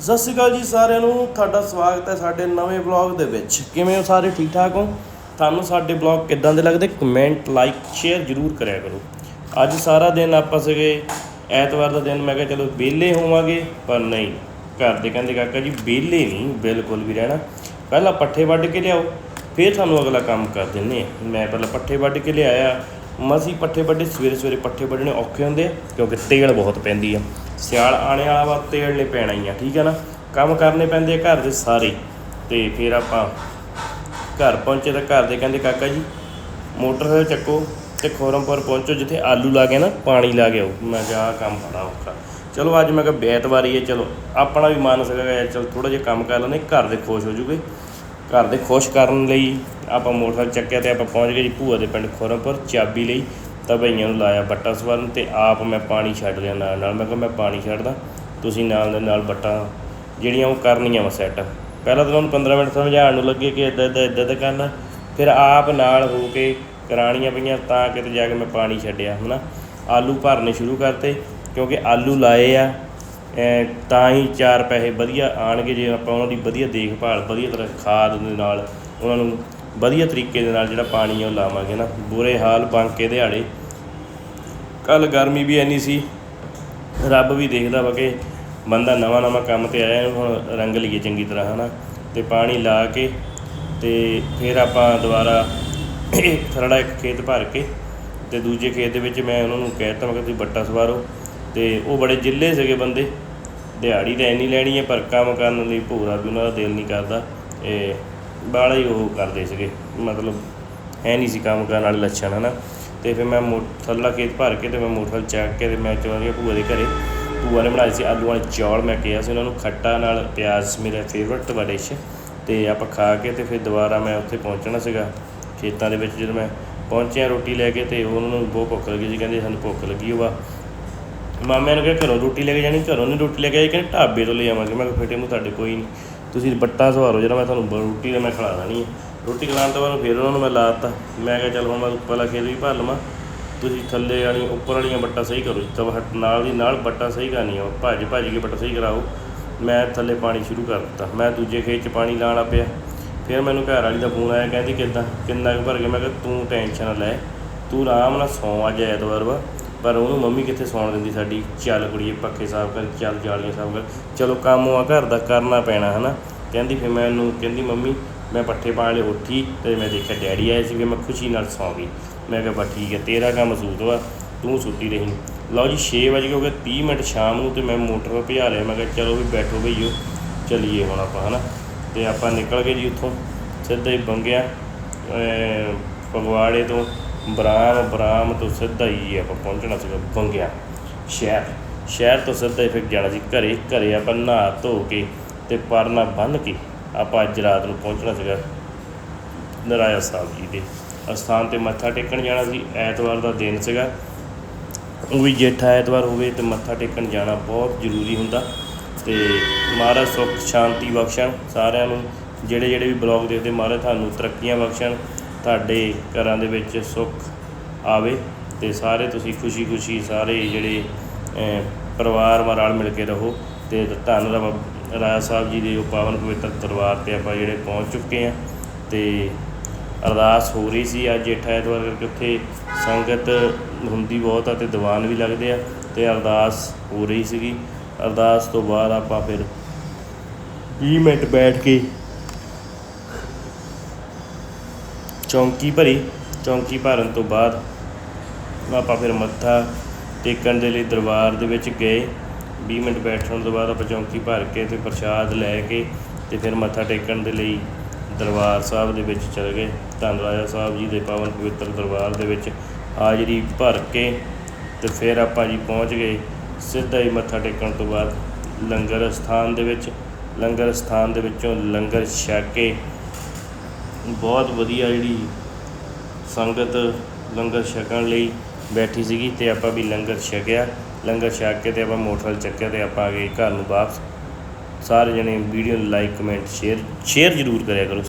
ਸਤਿ ਸ਼੍ਰੀ ਅਕਾਲ ਜੀ ਸਾਰਿਆਂ ਨੂੰ, ਤੁਹਾਡਾ ਸਵਾਗਤ ਹੈ ਸਾਡੇ ਨਵੇਂ ਵਲੌਗ ਦੇ ਵਿੱਚ। ਕਿਵੇਂ ਹੋ ਸਾਰੇ? ਠੀਕ ਠਾਕ ਹੋ? ਤੁਹਾਨੂੰ ਸਾਡੇ ਵਲੌਗ ਕਿੱਦਾਂ ਦੇ ਲੱਗਦੇ? ਕਮੈਂਟ ਲਾਈਕ ਸ਼ੇਅਰ ਜਰੂਰ ਕਰਿਆ ਕਰੋ। ਅੱਜ ਸਾਰਾ ਦਿਨ ਆਪਾਂ ਸੀਗੇ, ਐਤਵਾਰ ਦਾ ਦਿਨ, ਮੈਂ ਕਿਹਾ ਚਲੋ ਵਿਹਲੇ ਹੋਵਾਂਗੇ, ਪਰ ਨਹੀਂ, ਘਰ ਦੇ ਕਹਿੰਦੇ ਕਾਕਾ ਜੀ, ਵਿਹਲੇ ਨਹੀਂ, ਬਿਲਕੁਲ ਵੀ ਰਹਿਣਾ। ਪਹਿਲਾਂ ਪੱਠੇ ਵੱਢ ਕੇ ਲਿਆਓ, ਫਿਰ ਤੁਹਾਨੂੰ ਅਗਲਾ ਕੰਮ ਕਰ ਦਿੰਨੇ ਆ ਮੈਂ ਪਹਿਲਾਂ ਪੱਠੇ ਵੱਢ ਕੇ ਲਿਆਇਆ ਮਸੀ ਪੱਠੇ ਵੱਢੇ, ਸਵੇਰੇ ਸਵੇਰੇ ਪੱਠੇ ਵੱਢਣੇ ਔਖੇ ਹੁੰਦੇ ਆ, ਕਿਉਂਕਿ ਤੇਲ ਬਹੁਤ ਪੈਂਦੀ ਆ। ਸਿਆਲ ਆਣੇ ਵਾਲਾ ਵਾ, ਤੇਲ ਨੇ ਪੈਣਾ ਹੀ ਆ, ਠੀਕ ਆ ਨਾ? ਕੰਮ ਕਰਨੇ ਪੈਂਦੇ ਆ ਘਰ ਦੇ ਸਾਰੇ। ਤੇ ਫਿਰ ਆਪਾਂ ਘਰ ਪਹੁੰਚੇ ਤਾਂ ਘਰ ਦੇ ਕਹਿੰਦੇ, ਕਾਕਾ ਜੀ, ਮੋਟਰਸਾਈਕਲ ਚੱਕੋ ਤੇ ਖੋਰਮਪੁਰ ਪਹੁੰਚੋ, ਜਿੱਥੇ ਆਲੂ ਲਾ ਕੇ ਨਾ, ਪਾਣੀ ਲਾ ਕੇ ਆਓ। ਮੈਂ ਕਿਹਾ ਕੰਮ ਬੜਾ ਔਖਾ। ਚਲੋ, ਅੱਜ ਮੈਂ ਕਿਹਾ, ਬੈਤਵਾਰੀ ਹੈ ਚਲੋ, ਆਪਣਾ ਵੀ ਮਨ ਸੀਗਾ ਯਾਰ ਚਲ ਥੋੜਾ ਜਿਹਾ ਕੰਮ ਕਰ ਲੈਂਦੇ, ਘਰ ਦੇ ਖੁਸ਼ ਹੋ ਜੂਗੇ। ਘਰ ਦੇ ਖੁਸ਼ ਕਰਨ ਲਈ ਆਪਾਂ ਮੋਟਰਸਾਈਕਲ ਚੱਕਿਆ ਤੇ ਆਪਾਂ ਪਹੁੰਚ ਗਏ ਜੀ ਭੂਆ ਦੇ ਪਿੰਡ ਖੋਰਮਪੁਰ, ਚਾਬੀ ਲਈ। ਤਾਂ ਭਈਆਂ ਨੂੰ ਲਾਇਆ ਬੱਟਾ ਸਵਰਨ ਤੇ ਆਪ ਮੈਂ ਪਾਣੀ ਛੱਡ ਲਿਆ ਨਾਲ ਨਾਲ। ਮੈਂ ਕਿਹਾ, ਮੈਂ ਪਾਣੀ ਛੱਡਦਾ, ਤੁਸੀਂ ਨਾਲ ਦੇ ਨਾਲ ਬੱਟਾ ਜਿਹੜੀਆਂ ਉਹ ਕਰਨੀਆਂ ਵਾ ਸੈੱਟ ਪਹਿਲਾਂ ਤਾਂ ਉਹਨੂੰ 15 ਮਿੰਟ ਸਮਝਾਉਣ ਨੂੰ ਲੱਗੇ ਕਿ ਇਦਾਂ ਇਦਾਂ ਇਦਾਂ ਤਾਂ ਕਰਨਾ। ਫਿਰ ਆਪ ਨਾਲ ਹੋ ਕੇ ਕਰਾਣੀਆਂ ਪਈਆਂ ਤਾਂ ਕਿਤੇ ਜਾ ਕੇ ਮੈਂ ਪਾਣੀ ਛੱਡਿਆ, ਹਨਾ? ਆਲੂ ਭਰਨੇ ਸ਼ੁਰੂ ਕਰਤੇ, ਕਿਉਂਕਿ ਆਲੂ ਲਾਏ ਆ। ਤਾਂ ਹੀ ਚਾਰ ਪੈਸੇ ਵਧੀਆ ਆਣਗੇ ਜੇ ਆਪਾਂ ਉਹਨਾਂ ਦੀ ਵਧੀਆ ਦੇਖਭਾਲ, ਵਧੀਆ ਤਰ੍ਹਾਂ ਖਾਦ ਦੇ ਨਾਲ, ਉਹਨਾਂ ਨੂੰ ਵਧੀਆ ਤਰੀਕੇ ਦੇ ਨਾਲ ਜਿਹੜਾ ਪਾਣੀ ਆ ਉਹ ਲਾਵਾਂਗੇ ਨਾ। ਬੁਰੇ ਹਾਲ ਬਾਂਕੇ ਦਿਹਾੜੇ। ਕੱਲ ਗਰਮੀ ਵੀ ਐਨੀ ਸੀ, ਰੱਬ ਵੀ ਦੇਖਦਾ ਵਾ ਕਿ ਬੰਦਾ ਨਵਾਂ ਨਵਾਂ ਕੰਮ ਤੇ ਆਇਆ, ਹੁਣ ਰੰਗ ਲਈਏ ਚੰਗੀ ਤਰ੍ਹਾਂ, ਹਨਾ। ਤੇ ਪਾਣੀ ਲਾ ਕੇ ਤੇ ਫਿਰ ਆਪਾਂ ਦੁਬਾਰਾ ਥਰੜਾ ਇੱਕ ਖੇਤ ਭਰ ਕੇ ਤੇ ਦੂਜੇ ਖੇਤ ਦੇ ਵਿੱਚ ਮੈਂ ਉਹਨਾਂ ਨੂੰ ਕਹਿ ਦਿੱਤਾ, ਮੈਂ ਕਿ ਤੁਸੀਂ ਬੱਟਾ ਸਵਾਰੋ। ਤੇ ਉਹ ਬੜੇ ਜਿੱਲੇ ਸੀਗੇ ਬੰਦੇ। ਦਿਹਾੜੀ ਤਾਂ ਇੰਨੀ ਲੈਣੀ ਹੈ, ਪਰ ਕੰਮ ਕਰਨ ਲਈ ਭੋਰਾ ਵੀ ਉਹਨਾਂ ਦਾ ਦਿਲ ਨਹੀਂ ਕਰਦਾ। ਇਹ ਬਾਲਾ ਹੀ ਉਹ ਕਰਦੇ ਸੀਗੇ। ਮਤਲਬ ਹੈ ਨਹੀਂ ਸੀ ਕੰਮ ਕਰਨ ਵਾਲੇ ਲੱਛਣ, ਹਨਾ। ਤੇ ਫਿਰ ਮੈਂ ਮੋ ਥੱਲਾ ਖੇਤ ਭਰ ਕੇ ਤੇ ਮੈਂ ਮੋਟਰਸਾਈਕਲ ਚੱਕ ਕੇ ਤੇ ਮੈਂ ਚਲਾ ਗਿਆ ਭੂਆ ਦੇ ਘਰੇ, ਭੂਆ ਨੇ ਬਣਾਏ ਸੀ ਆਲੂ ਵਾਲੇ ਚੌਲ, ਮੈਂ ਕਿਹਾ ਸੀ ਉਹਨਾਂ ਨੂੰ ਖੱਟਾ ਨਾਲ ਪਿਆਜ਼ ਮੇਰਾ ਫੇਵਰਟ ਵਾ ਡਿਸ਼ ਤੇ ਆਪਾਂ ਖਾ ਕੇ ਤੇ ਫਿਰ ਦੁਬਾਰਾ ਮੈਂ ਉੱਥੇ ਪਹੁੰਚਣਾ ਸੀਗਾ। ਖੇਤਾਂ ਦੇ ਵਿੱਚ ਜਦੋਂ ਮੈਂ ਪਹੁੰਚਿਆ ਰੋਟੀ ਲੈ ਕੇ ਤੇ ਉਹਨਾਂ ਨੂੰ ਬਹੁਤ ਭੁੱਖ ਲੱਗੀ ਸੀ, ਕਹਿੰਦੇ ਸਾਨੂੰ ਭੁੱਖ ਲੱਗੀ ਹੋਵਾ ਮਾਮਿਆਂ ਨੂੰ ਕਿਹਾ ਘਰੋਂ ਰੋਟੀ ਲੈ ਕੇ ਜਾਣੀ, ਘਰੋਂ ਨਹੀਂ ਰੋਟੀ ਲੈ ਕੇ ਆਏ ਕਹਿੰਦੇ ਢਾਬੇ ਤੋਂ ਲੈ ਆਵਾਂਗੇ। ਮੈਂ ਕਿਹਾ ਫੇਟੇ ਮੂੰਹ ਤੁਹਾਡੇ ਕੋਈ ਨਹੀਂ। ਤੁਸੀਂ ਬੱਟਾ ਸਵਾਰੋ ਜਿਹੜਾ ਮੈਂ ਤੁਹਾਨੂੰ ਰੋਟੀ ਤਾਂ ਮੈਂ ਖਿਲਾ ਦੇਣੀ ਹੈ ਰੋਟੀ ਖਿਲਾਉਣ ਤੋਂ ਬਾਅਦ ਫਿਰ ਉਹਨਾਂ ਨੂੰ ਮੈਂ ਲਾ ਦਿੱਤਾ। ਮੈਂ ਕਿਹਾ ਚੱਲ ਹੁਣ ਮੈਂ ਉੱਪਰ ਵਾਲਾ ਖੇਤ ਵੀ ਭਰ ਲਵਾਂ। ਤੁਸੀਂ ਥੱਲੇ ਵਾਲੀ, ਉੱਪਰ ਵਾਲੀਆਂ ਬੱਟਾ ਸਹੀ ਕਰੋ। ਤਬ ਹਟ ਨਾਲ ਦੀ ਨਾਲ ਬੱਟਾ ਸਹੀ ਕਰਨੀ ਆ ਭੱਜ ਭੱਜ ਕੇ ਬੱਟਾ ਸਹੀ ਕਰਾਓ। ਮੈਂ ਥੱਲੇ ਪਾਣੀ ਸ਼ੁਰੂ ਕਰ ਦਿੱਤਾ। ਮੈਂ ਦੂਜੇ ਖੇਤ 'ਚ ਪਾਣੀ ਲਾਉਣ ਪਿਆ। ਫਿਰ ਮੈਨੂੰ ਘਰ ਵਾਲੀ ਦਾ ਫੋਨ ਆਇਆ, ਕਹਿੰਦੀ ਕਿੱਦਾਂ? ਕਿੰਨਾ ਕੁ ਭਰ ਕੇ ਮੈਂ ਕਿਹਾ ਤੂੰ ਟੈਨਸ਼ਨ ਨਾ ਲੈ। ਤੂੰ ਆਰਾਮ ਨਾਲ ਸੌਂ ਅੱਜ ਐਤਵਾਰ ਵਾ। ਪਰ ਉਹਨੂੰ ਮੰਮੀ ਕਿੱਥੇ ਸੌਣ ਦਿੰਦੀ ਸਾਡੀ? ਚੱਲ ਕੁੜੀਏ, ਪੱਖੇ ਸਾਫ਼ ਕਰ, ਚੱਲ ਜਾਲੀਆਂ ਸਾਫ਼ ਕਰ। ਚਲੋ ਕੰਮ ਆ, ਘਰ ਦਾ ਕਰਨਾ ਪੈਣਾ, ਹਨਾ? ਕਹਿੰਦੀ ਫਿਰ ਮੈਂ ਉਹਨੂੰ, ਕਹਿੰਦੀ ਮੰਮੀ, ਮੈਂ ਪੱਠੇ ਪਾ ਲਈ ਉੱਠੀ ਤੇ ਮੈਂ ਦੇਖਿਆ ਡੈਡੀ ਆਏ ਸੀ ਸੀਗੇ, ਮੈਂ ਖੁਸ਼ੀ ਨਾਲ ਸੌਂ ਗਈ। ਮੈਂ ਕਿਹਾ, ਬਸ ਠੀਕ ਹੈ, ਤੇਰਾ ਕੰਮ ਸੂਤ ਵਾ, ਤੂੰ ਸੁੱਤੀ ਰਹੀ। ਲਓ ਜੀ 6 ਵਜੇ ਹੋ ਗਏ 30 ਮਿੰਟ ਸ਼ਾਮ ਨੂੰ ਤੇ ਮੈਂ ਮੋਟਰ ਭਜਾ ਲਿਆ। ਮੈਂ ਕਿਹਾ, ਚਲੋ ਵੀ ਬੈਠੋ ਭਈਓ, ਚਲੀਏ ਹੁਣ ਆਪਾਂ, ਹਨਾ? ਤੇ ਆਪਾਂ ਨਿਕਲ ਗਏ ਜੀ ਉੱਥੋਂ, ਸਿੱਧਾ ਬੰਗਿਆ ਫਗਵਾੜੇ ਤੋਂ। ਬਰਾਮ ਬਰਾਮ ਤੋਂ ਸਿੱਧਾ ਹੀ ਆਪਾਂ ਪਹੁੰਚਣਾ ਸੀਗਾ ਬੰਗਿਆ ਸ਼ਹਿਰ। ਸ਼ਹਿਰ ਤੋਂ ਸਿੱਧਾ ਹੀ ਫਿਰ ਜਾਣਾ ਸੀ ਘਰੇ ਘਰੇ ਆਪਾਂ ਨਹਾ ਧੋ ਕੇ ਤੇ ਪਰਨਾ ਬੰਨ੍ਹ ਕੇ ਆਪਾਂ ਅੱਜ ਰਾਤ ਨੂੰ ਪਹੁੰਚਣਾ ਸੀਗਾ ਨਰਾਇਆ ਸਾਹਿਬ ਜੀ ਦੇ ਅਸਥਾਨ ਤੇ ਮੱਥਾ ਟੇਕਣ ਜਾਣਾ ਸੀ। ਐਤਵਾਰ ਦਾ ਦਿਨ ਸੀਗਾ। ਉਹ ਵੀ ਜੇਠਾ ਐਤਵਾਰ ਹੋਵੇ ਤੇ ਮੱਥਾ ਟੇਕਣ ਜਾਣਾ ਬਹੁਤ ਜ਼ਰੂਰੀ ਹੁੰਦਾ ਤੇ ਮਹਾਰਾਜ ਸੁੱਖ, ਸ਼ਾਂਤੀ ਬਖਸ਼ਣ ਸਾਰਿਆਂ ਨੂੰ। ਜਿਹੜੇ ਜਿਹੜੇ ਵੀ ਬਲੌਗ ਦੇਖਦੇ, ਮਹਾਰਾਜ ਤੁਹਾਨੂੰ ਤਰੱਕੀਆਂ ਬਖਸ਼ਣ। ਤੁਹਾਡੇ ਘਰਾਂ ਦੇ ਵਿੱਚ ਸੁੱਖ ਆਵੇ ਤੇ ਸਾਰੇ ਤੁਸੀਂ ਖੁਸ਼ੀ-ਖੁਸ਼ੀ ਸਾਰੇ ਜਿਹੜੇ ਪਰਿਵਾਰ ਨਾਲ ਰਲ ਮਿਲ ਕੇ ਰਹੋ ਤੇ ਧੰਨ ਰੱਬ ਰਾਜਾ ਸਾਹਿਬ ਜੀ ਦੇ ਉਹ ਪਾਵਨ ਪਵਿੱਤਰ ਦਰਬਾਰ ਤੇ ਆਪਾਂ ਜਿਹੜੇ ਪਹੁੰਚ ਚੁੱਕੇ ਆ ਤੇ ਅਰਦਾਸ ਹੋ ਰਹੀ ਸੀ ਅੱਜ ਜੇਠਾ ਐਤਵਾਰ ਕਰਕੇ ਉੱਥੇ ਸੰਗਤ ਹੁੰਦੀ ਬਹੁਤ ਆ ਤੇ ਦੀਵਾਨ ਵੀ ਲੱਗਦੇ ਆ ਤੇ ਅਰਦਾਸ ਹੋ ਰਹੀ ਸੀਗੀ। ਅਰਦਾਸ ਤੋਂ ਬਾਅਦ ਆਪਾਂ ਫਿਰ 20 ਮਿੰਟ ਬੈਠ ਕੇ ਚੌਂਕੀ ਭਰੀ। ਚੌਂਕੀ ਭਰਨ ਤੋਂ ਬਾਅਦ ਆਪਾਂ ਫਿਰ ਮੱਥਾ ਟੇਕਣ ਦੇ ਲਈ ਦਰਬਾਰ ਦੇ ਵਿੱਚ ਗਏ। 20 ਮਿੰਟ ਬੈਠਣ ਤੋਂ ਬਾਅਦ ਆਪਾਂ ਚੌਂਕੀ ਭਰ ਕੇ ਤੇ ਪ੍ਰਸ਼ਾਦ ਲੈ ਕੇ ਤੇ ਫਿਰ ਮੱਥਾ ਟੇਕਣ ਦੇ ਲਈ ਦਰਬਾਰ ਸਾਹਿਬ ਦੇ ਵਿੱਚ ਚਲੇ ਗਏ। ਧੰਨ ਰਾਜਾ ਸਾਹਿਬ ਜੀ ਦੇ ਪਾਵਨ ਪਵਿੱਤਰ ਦਰਬਾਰ ਦੇ ਵਿੱਚ ਹਾਜ਼ਰੀ ਭਰ ਕੇ ਤੇ ਫਿਰ ਆਪਾਂ ਜੀ ਪਹੁੰਚ ਗਏ। ਸਿੱਧਾ ਹੀ ਮੱਥਾ ਟੇਕਣ ਤੋਂ ਬਾਅਦ ਲੰਗਰ ਸਥਾਨ ਦੇ ਵਿੱਚ, ਲੰਗਰ ਸਥਾਨ ਦੇ ਵਿੱਚੋਂ ਲੰਗਰ ਛਕ ਕੇ ਬਹੁਤ ਵਧੀਆ ਜਿਹੜੀ ਸੰਗਤ ਲੰਗਰ ਛਕਣ ਲਈ ਬੈਠੀ ਸੀਗੀ ਤੇ ਆਪਾਂ ਵੀ ਲੰਗਰ ਛਕਿਆ। ਲੰਗਰ ਛਕ ਕੇ ਤੇ ਆਪਾਂ ਮੋਟਰਸਾਈਕਲ ਚੱਕਿਆ ਤੇ ਆਪਾਂ ਆ ਗਏ ਘਰ ਨੂੰ ਵਾਪਸ। ਸਾਰੇ ਜਣੇ ਵੀਡੀਓ ਨੂੰ ਲਾਈਕ ਕਮੈਂਟ ਸ਼ੇਅਰ ਸ਼ੇਅਰ ਜ਼ਰੂਰ ਕਰਿਆ ਕਰੋ।